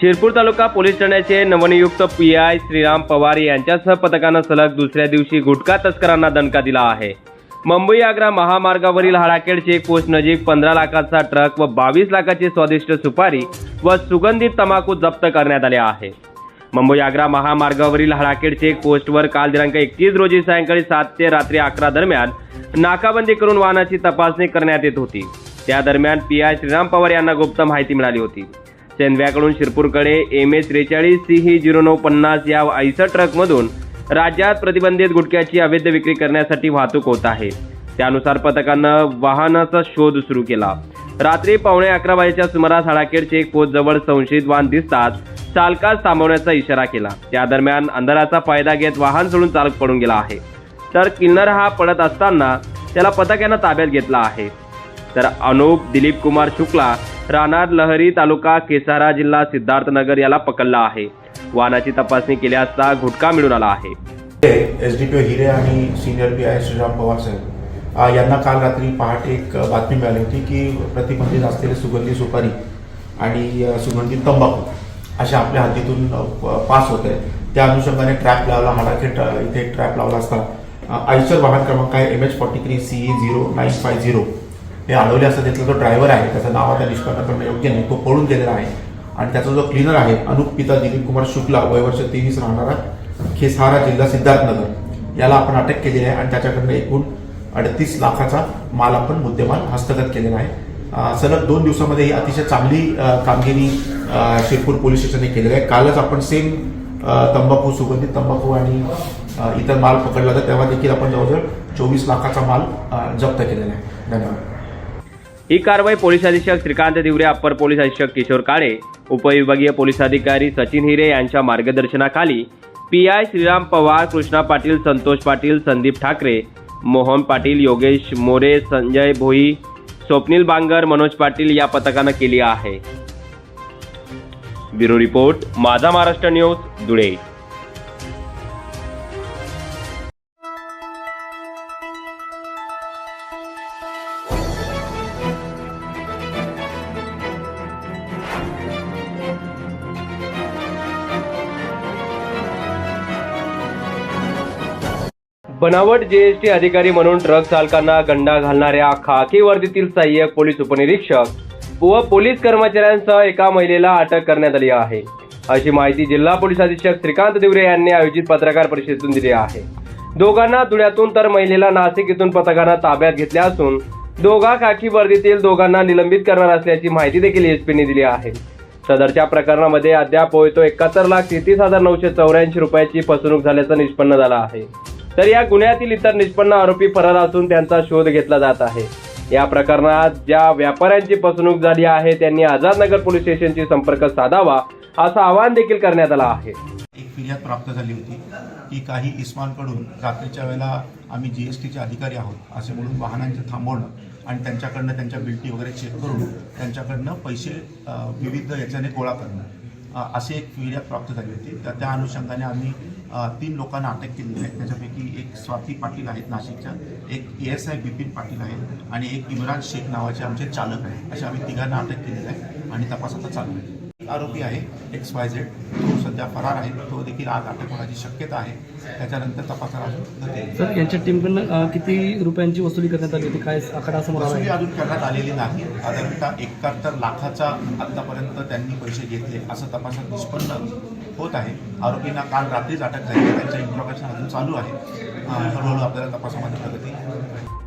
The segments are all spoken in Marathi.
शिरपूर तालुका पोलीस ठाण्याचे नवनियुक्त पी आय श्रीराम पवार यांच्यासह पथकानं सलग दुसऱ्या दिवशी गुटखा तस्करांना दणका दिला आहे. मुंबई आग्रा महामार्गावरील हाडाखेड चेकपोस्ट नजीक पंधरा लाखाचा ट्रक व बावीस लाखाची स्वादिष्ट सुपारी व सुगंधित तंबाखू जप्त करण्यात आले आहे. मुंबई आग्रा महामार्गावरील हडाखेड चेक पोस्टवर काल दिनांक एकतीस रोजी सायंकाळी सात ते रात्री अकरा दरम्यान नाकाबंदी करून वाहनाची तपासणी करण्यात येत होती. त्या दरम्यान पी आय श्रीराम पवार यांना गुप्त माहिती मिळाली होती. सेंद्व्याकडून शिरपूरकडे एम एस त्रेचाळीस सी ही झिरो नऊ पन्नास या आयसर ट्रकमधून राज्यात प्रतिबंधित गुटख्याची अवैध विक्री करण्यासाठी वाहतूक होत आहे. त्यानुसार पथकानं वाहनाचा शोध सुरू केला. रात्री पावणे अकरा वाजेच्या सुमारास हडाखेड एक पोत जवळ संशयित वाहन दिसतात चालकास थांबवण्याचा इशारा केला. त्या दरम्यान अंधाराचा फायदा घेत वाहन सोडून चालक पडून गेला आहे. तर किन्नर हा पडत असताना त्याला पथकानं ताब्यात घेतला आहे. तर अनुप दिलीप कुमार शुक्ला राहणार लहरी तालुका केसारा जिल्हा सिद्धार्थनगर याला पकडला आहे. वाहनाची तपासणी केली असता घुटका मिळून आला आहे. S D P O Hire आणि senior P I Shriram Pawar साहेब यांना काल रात्री पहाटे एक बातमी मिळाली होती की प्रतिबंधित असलेले सुगंधी सुपारी आणि सुगंधी सुगंधित तंबाखू अशा आपल्या हद्दीतून प- पास होत आहे त्या अनुषंगाने ट्रॅप लावला हाडाखेट इथे ट्रॅप लावला असता आयुष्य वाहन क्रमांक आहे M H forty three C zero nine five zero हे अडवले असतात त्यातला जो ड्रायव्हर आहे त्याचं नाव आता निष्पन्न करणं योग्य नाही तो पळून गेलेला आहे. आणि त्याचा जो क्लिनर आहे अनुप पिता दिलीप कुमार शुक्ला वय वर्ष तेवीस राहणारा खेसारा जिल्हा सिद्धार्थनगर. याला आपण अटक केलेली आहे आणि त्याच्याकडनं एकूण अडतीस लाखाचा माल आपण मुद्देमाल हस्तगत केलेला आहे. सलग दोन दिवसामध्ये ही अतिशय चांगली कामगिरी शिरपूर पोलीस स्टेशनने केलेली आहे. कालच आपण सेम तंबाखू सुगंधित तंबाखू आणि इतर माल पकडला तर तेव्हा देखील आपण जवळजवळ चोवीस लाखाचा माल जप्त केलेला आहे. धन्यवाद. ही कारवाई पोलीस अधीक्षक श्रीकांत दिवरे अप्पर पोलीस अधीक्षक किशोर काळे उपविभागीय पोलीस अधिकारी सचिन हिरे यांच्या मार्गदर्शनाखाली पी आय श्रीराम पवार कृष्णा पाटील संतोष पाटील संदीप ठाकरे मोहन पाटील योगेश मोरे संजय भोई स्वप्नील बांगर मनोज पाटील या पथकानं केली आहे. ब्युरो रिपोर्ट माझा महाराष्ट्र न्यूज धुळे. बनावट जीएसटी अधिकारी म्हणून ट्रक चालकांना गंडा घालणाऱ्या खाकी वर्दीतील सहाय्यक पोलीस उपनिरीक्षक व पोलीस कर्मचाऱ्यांसह एका महिलेला अटक करण्यात आली आहे. अशी माहिती जिल्हा पोलीस अधीक्षक श्रीकांत दिवरे यांनी आयोजित पत्रकार परिषदेतून दिली आहे. दोघांना धुळ्यातून तर महिलेला नाशिक इथून पथकानं ताब्यात घेतले असून दोघा खाकी वर्दीतील दोघांना निलंबित करणार असल्याची माहिती देखील एसपीने दिली आहे. सदरच्या प्रकरणामध्ये अद्याप होतो एकाहत्तर लाख तेहतीस हजार नऊशे चौऱ्याऐंशी रुपयाची फसवणूक झाल्याचं निष्पन्न झालं आहे. तर या गुन्ह्यातील इतर निष्पन्न आरोपी फरार असून त्यांचा शोध घेतला जात आहे. या प्रकरणात ज्या व्यापाऱ्यांची फसवणूक झाली आहे त्यांनी आझादनगर पोलीस स्टेशनशी संपर्क साधावा असं आवाहन देखील करण्यात आलं आहे. एक फिर्याद प्राप्त झाली होती की काही इस्मानकडून रात्रीच्या वेळेला आम्ही जी एस टीचे अधिकारी आहोत असे म्हणून वाहनांचं थांबवणं आणि त्यांच्याकडनं त्यांच्या बिल्टी वगैरे चेक करून त्यांच्याकडनं पैसे विविध याच्याने गोळा करणं असे अशी एक फिर्याद प्राप्त झाली होती. तर त्या अनुषंगाने आम्ही तीन लोकांना अटक केलेली आहे. त्याच्यापैकी एक स्वाती पाटील आहेत नाशिकच्या एक A S I Bipin Patil आहेत आणि एक इम्रान शेख नावाचे आमचे चालक आहेत. अशा आम्ही तिघांना अटक केलेलं आहे आणि तपास आता चालू आहे. एक आरोपी आहे एक्स वाय झेड तो सध्या फरार आहे. तो देखील आज अटक होण्याची शक्यता आहे. त्याच्यानंतर तपासाला. सर यांच्या टीमकडनं किती रुपयांची वसुली करण्यात आली होती? काय आकडा समोर वसुली आहे? अजून करण्यात आलेली नाही. साधारणतः एकाहत्तर लाखाचा आतापर्यंत त्यांनी पैसे घेतले असं तपासात निष्पन्न होत आहे. आरोपींना काल रात्रीच अटक झाली. त्यांचं इंट्रोगेशन अजून चालू आहे. हळूहळू आपल्याला तपासामध्ये प्रगती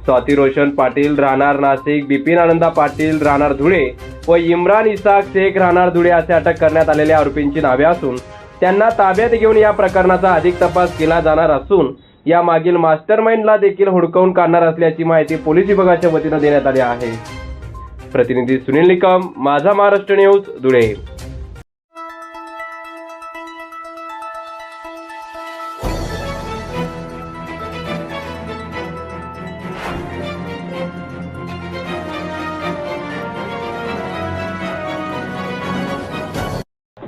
स्वाती रोशन पाटील राहणार नाशिक. बिपिन आनंदा पाटील राहणार धुळे व इम्रान इसाक शेख राहणार धुळे असे अटक करण्यात आलेल्या आरोपींची नावे असून त्यांना ताब्यात घेऊन या प्रकरणाचा अधिक तपास केला जाणार असून या मागील मास्टर माइंडला देखील हुडकवून काढणार असल्याची माहिती पोलीस विभागाच्या वतीनं देण्यात आली आहे. प्रतिनिधी सुनील निकम माझा महाराष्ट्र न्यूज धुळे.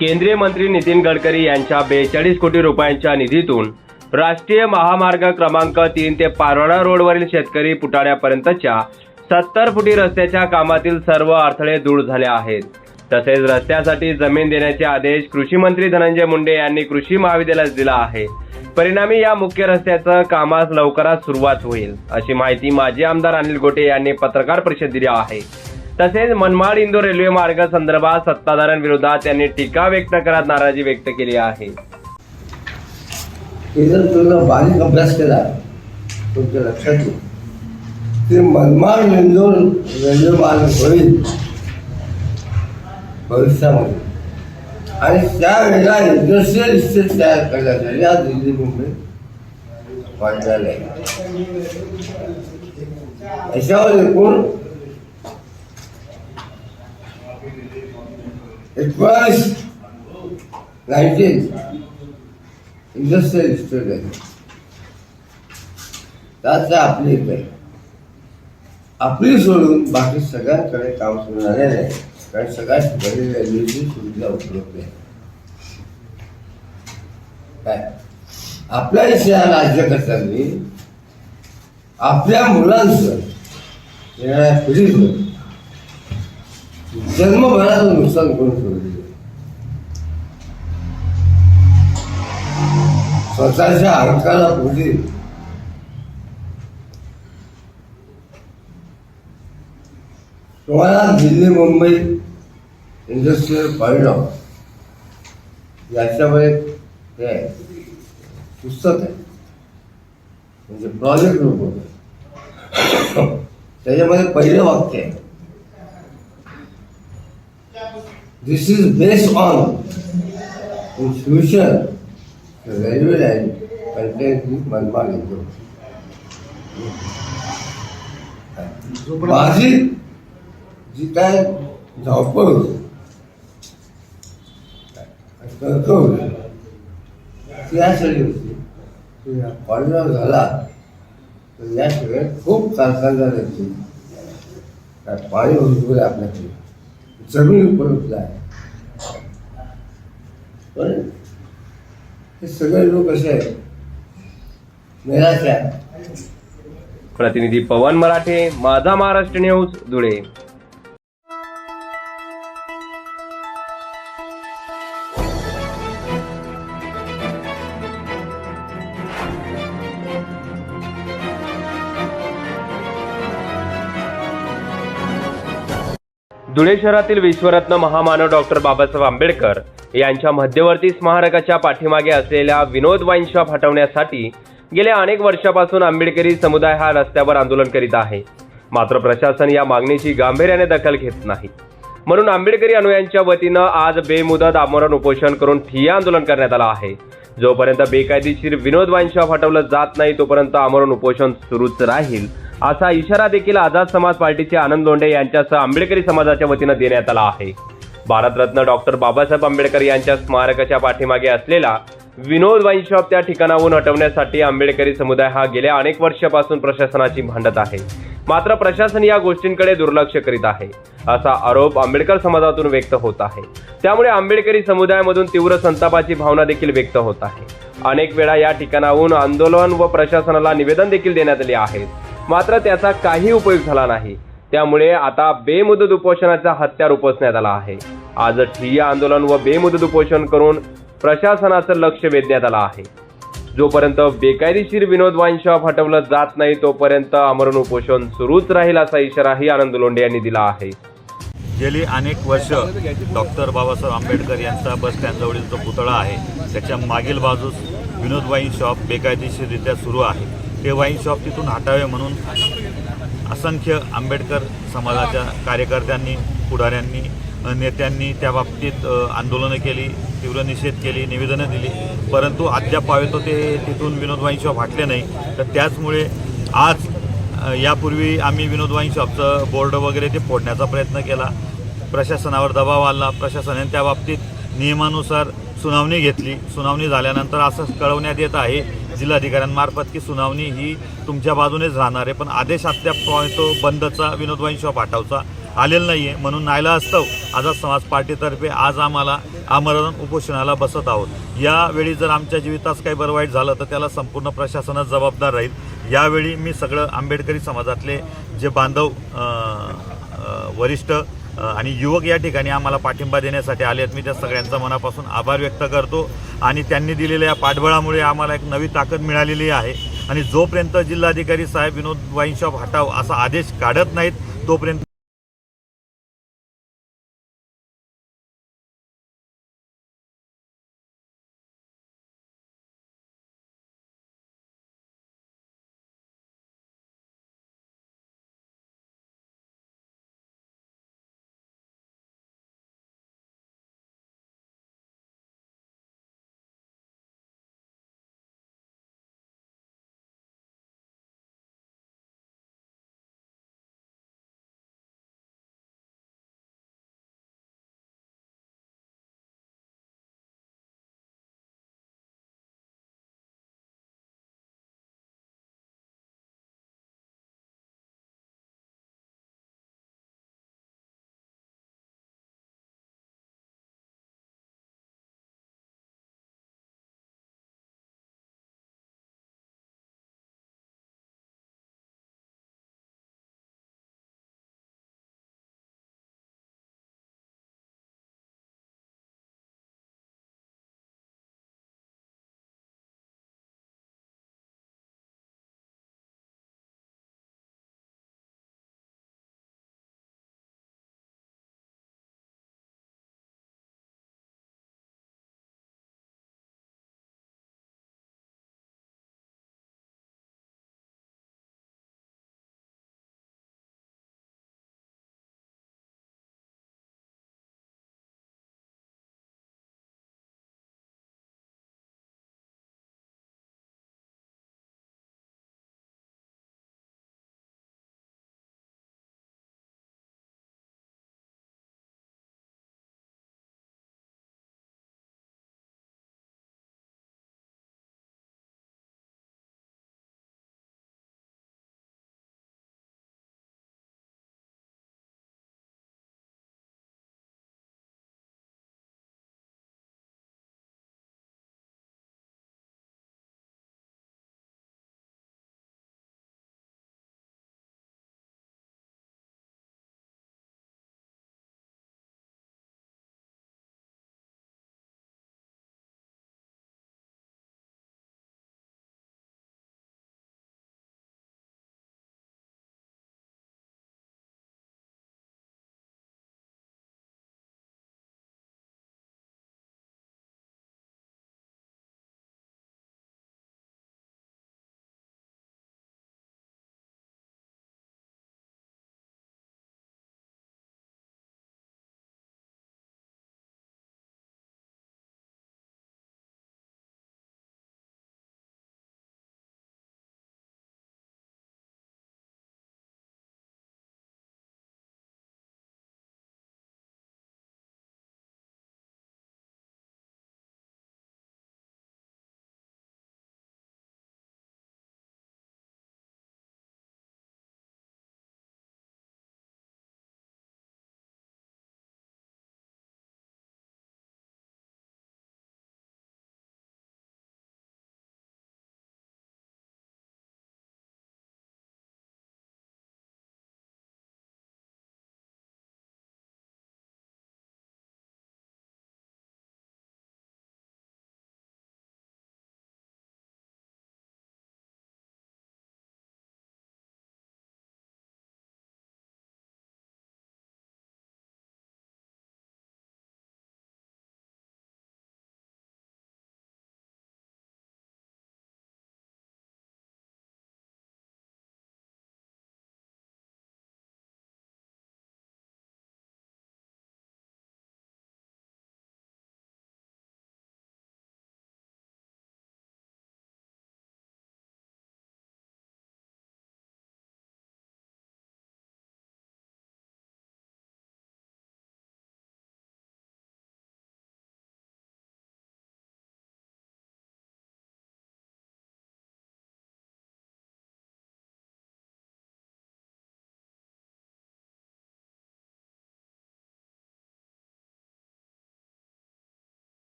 केंद्रीय मंत्री नितीन गडकरी यांच्या बेचाळीस कोटी रुपयांच्या निधीतून राष्ट्रीय महामार्ग क्रमांक तीन ते पारोडा रोडवरील शेतकरी पुटाळ्यापर्यंतच्या सत्तर फुटी रस्त्याच्या कामातील सर्व अडथळे दूर झाले आहेत. तसेच रस्त्यासाठी जमीन देण्याचे आदेश कृषी मंत्री धनंजय मुंडे यांनी कृषी महाविद्यालयास दिला आहे. परिणामी या मुख्य रस्त्याचं कामास लवकरात सुरुवात होईल अशी माहिती माजी आमदार अनिल गोटे यांनी पत्रकार परिषद दिली आहे. तसेच मनमाड इंदोर रेल्वे मार्ग संदर्भात सत्ताधाऱ्यांविरोधात त्यांनी टीका व्यक्त करत नाराजी व्यक्त केली आहे. बारीक अभ्यास केला तुमच्या लक्षात येईल. ते मनमाड इंदोर रेल्वे मार्ग होईल भविष्यामध्ये. आणि त्यावेळेला इंडस्ट्रियल इस्टेट तयार करण्यात आली. आज दिल्ली मुंबई वाढलेलं आहे याच्यावर एकूण एकोणावीस नाईन्टीन writing. इस्टेट आहे त्यात आपली एक आहे आपली सोडून बाकी सगळ्याकडे काम सुरू झालेलं आहे. कारण सगळ्या ठिकाणी रेल्वेची सुविधा उपलब्ध आहे. काय? आपल्या इथल्या राज्यकर्त्यांनी आपल्या मुलांचं येणाऱ्या पिढीचं जन्मभराचं नुकसान करून सोडले. स्वतःच्या स्वतःच्या पुढे. तुम्हाला दिल्ली मुंबई इंडस्ट्रियल कॉरिडॉर याच्यामध्ये हे पुस्तक आहे. म्हणजे प्रोजेक्ट रिपोर्ट त्याच्यामध्ये पहिलं वाक्य आहे. This is based on in future railway line contain Manmad येतो माझी जी काय धावपळ होती होती ती यासाठी होती की या कॉरिडॉर झाला तर या सगळ्यात खूप कारखानदार पाणी आहे आपल्याकडे जमीन उपलब्ध आहे. पण हे सगळे लोक असे आहेत. निराशा प्रतिनिधी पवन मराठे माझा महाराष्ट्र न्यूज धुळे. धुळे शहरातील विश्वरत्न महामानव डॉक्टर बाबासाहेब आंबेडकर यांच्या मध्यवर्ती स्मारकाच्या पाठीमागे असलेल्या विनोद वाईन शॉप हटवण्यासाठी गेल्या अनेक वर्षापासून आंबेडकरी समुदाय हा रस्त्यावर आंदोलन करीत आहे. मात्र प्रशासन या मागणीची गांभीर्याने दखल घेत नाही. म्हणून आंबेडकरी अनुयांच्या वतीनं आज बेमुदत आमरण उपोषण करून ठिय्या आंदोलन करण्यात आलं आहे. जोपर्यंत बेकायदेशीर विनोद वाईन शॉप हटवलं जात नाही तोपर्यंत आमरण उपोषण सुरूच राहील असा इशारा देखील आझाद समाज पार्टीचे आनंद लोंढे यांच्यासह आंबेडकरी समाजाच्या वतीनं देण्यात आला आहे. भारतरत्न डॉक्टर बाबासाहेब आंबेडकर यांच्या स्मारकाच्या पाठीमागे असलेला विनोद वाईन शॉप त्या ठिकाणाहून हटवण्यासाठी आंबेडकरी समुदाय हा गेल्या अनेक वर्षापासून प्रशासनाची भांडत आहे. मात्र प्रशासन या गोष्टींकडे दुर्लक्ष करीत आहे असा आरोप आंबेडकर समाजातून व्यक्त होत आहे. त्यामुळे आंबेडकरी समुदायामधून तीव्र संतापाची भावना देखील व्यक्त होत आहे. अनेक वेळा या ठिकाणाहून आंदोलन व प्रशासनाला निवेदन देखील देण्यात आले आहेत. मात्र त्याचा काही उपयोग झाला नाही. त्यामुळे आता बेमुदत उपोषणाचा हत्यार उपसण्यात आला आहे. आज ठिय्या आंदोलन व बेमुदत उपोषण करून प्रशासनाचं लक्ष वेधण्यात आलं आहे. जोपर्यंत बेकायदेशीर विनोद वाईन शॉप हटवलं जात नाही तोपर्यंत आमरण उपोषण सुरूच राहील असा इशाराही आनंद लोंढे यांनी दिला आहे. गेली अनेक वर्ष डॉक्टर बाबासाहेब आंबेडकर यांचा बस स्टँडजवळील जो पुतळा आहे त्याच्या मागील बाजूस विनोद वाईन शॉप बेकायदेशीररित्या सुरू आहे. ते वाईन शॉप तिथून हटावे म्हणून असंख्य आंबेडकर समाजाच्या कार्यकर्त्यांनी पुढाऱ्यांनी नेत्यांनी त्या बाबतीत आंदोलनं केली तीव्र निषेध केली निवेदनं दिली. परंतु अद्याप तो ते तिथून विनोद वाईन शॉप हटले नाही. तर त्याचमुळे आज यापूर्वी आम्ही विनोद वाईन शॉपचं बोर्ड वगैरे ते फोडण्याचा प्रयत्न केला. प्रशासनावर दबाव आला. प्रशासनाने त्या बाबतीत नियमानुसार सुनावणी घेतली. सुनावणी झाल्यानंतर असं कळवण्यात येत आहे जिल्हाधिकाऱ्यांमार्फत की सुनावणी ही तुमच्या बाजूनेच राहणार आहे. पण आदेश अद्याप तो बंदचा विनोद वाईन शॉप आलेला नाही आहे म्हणून नायला असतव आझाद समाज पार्टीतर्फे आज आम्हाला आमरण उपोषणाला बसत आहोत. यावेळी जर आमच्या जीवितास काही बरं वाईट झालं तर त्याला संपूर्ण प्रशासनच जबाबदार राहील. यावेळी मी सगळं आंबेडकरी समाजातले जे बांधव वरिष्ठ आणि युवक या ठिकाणी आम्हाला पाठिंबा देण्यासाठी आले आहेत. मी त्या सगळ्यांचा मनापासून आभार व्यक्त करतो आणि त्यांनी दिलेल्या या पाठबळामुळे आम्हाला एक नवी ताकद मिळालेली आहे. आणि जोपर्यंत जिल्हाधिकारी साहेब विनोद वाईन शॉप हटाव असा आदेश काढत नाहीत तोपर्यंत